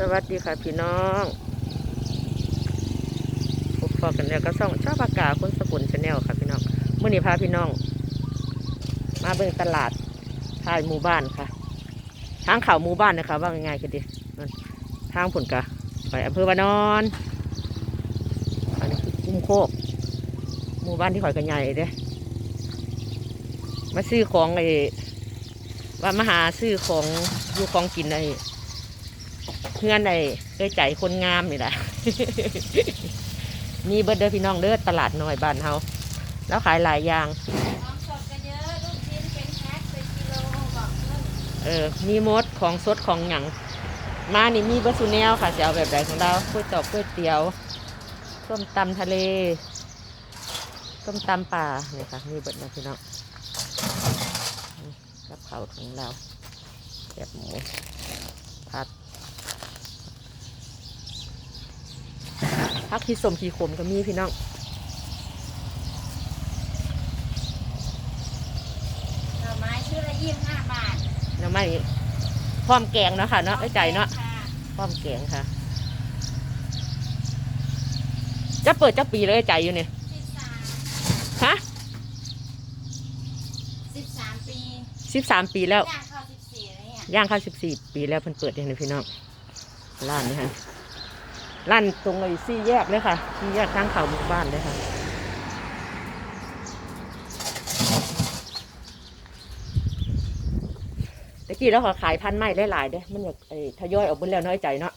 สวัสดีค่ะพี่น้องพบกันแล้วก็ส่องชอบอากาศคนสกุลชาแนลค่ะพี่น้องเมื่อนี้พาพี่น้อง มาเบิ่งตลาดท้ายหมู่บ้านค่ะ ทางเขาหมู่บ้านนะคะว่าง่ายๆกันดิทางผลกะไปอำเภอวานอนอันนี้คือกุ้มโคก หมู่บ้านที่ข่อยกันใหญ่เด้มาซื้อของไอ้ว่ามาหาซื้อของอยู่ของกินไอ้ เพื่อนไอ้เอ้ยใจคนงามนี่แหละมีเบิดเด้อพี่น้องเด้อตลาดน้อยบ้านเฮาแล้วขายหลายอย่างเออ มีมดของสดของหยังมานี่มีเบอร์ซูแนวค่ะจะเอาแบบใดของเราก๋วยตอกก๋วยเตี๋ยวส้มตำทะเลส้มตำป่าเนี่ยค่ะมีเบิดนะพี่น้องกับเขาของเราแบบหมูผัด พักที่สมขีขมก็มีพี่น้องหน่อไม้ชื่อละยี่สิบห้าบาทเนาะไม่พร้อมแกงเนาะค่ะเนาะไอ้ใจเนาะค่พร้อมแกงค่ะ จะเปิดจะปีเลยไอ้ใจอยู่เนี่ยสิบสามฮะสิบสามปีสิบสามปีแล้วย่างเข้าสิบสี่แล้วเนี่ยย่างเข้าสิบสี่ปีแล้วเพิ่นเปิดเองนะพี่น้องร้านนี้ฮะ ร้านตรงไอ้ซี่แยกเลยค่ะซี่แยกทางเขาหมู่บ้านเลยค่ะตะกี้เราขอขายพันไม้หลายๆเด้มันอยากไอ้ทยอยออกบนแล้วน้อยใจเนาะ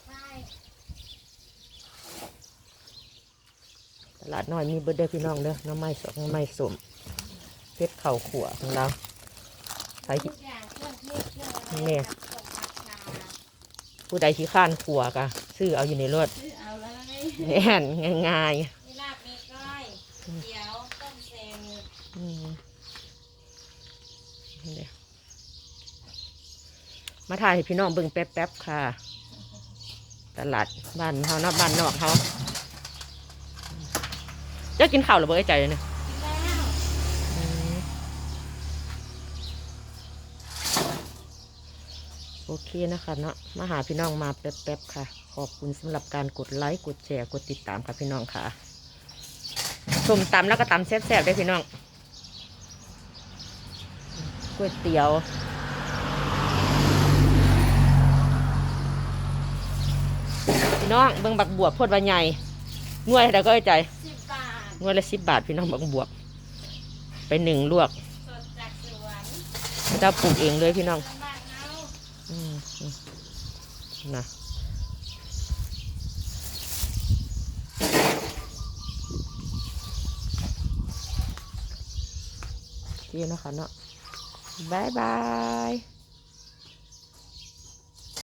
ตลาดน้อยมีเบอร์เดอร์พี่น้องเด้อน้ำไม้สดน้ำไม้สมเพชรเข่าขัวของเราใครทุกอย่างเครื่องเทศเครื่องอะไรแม่ผักสดผักชาผู้ใดที่ข้านขัวกะซื้อเอาอยู่ในรถ แน่นง่ายมีลาบมีก้อยเดี๋ยวต้มเซนๆอืมนี่เด้อมาถ่ายให้พี่น้องเบิ่งแป๊บๆค่ะ ตลาดบ้านเขาเนาะบ้านนอกเขาจะกินข้าวหรือเปล่าไอ้ใจเนี่ย โอเคนะคะเนาะมาหาพี่น้องมาแป๊บๆค่ะ ขอบคุณสำหรับการกดไลค์กดแชร์กดติดตามค่ะพี่น้องค่ะชมตำแล้วก็ตำแซ่บๆได้พี่น้องก๋วยเตี๋ยวพี่น้องเบิ่งบักบวบโพดว่าใหญ่หน่วยแต่ก็ไอ้ใจสิบบาทหน่วยละสิบบาทพี่น้องบักบวบไปหนึ่งลวกสดจากสวนเจ้าปลูกเองเลยพี่น้อง นะโอเคนะคะเนาะบายบาย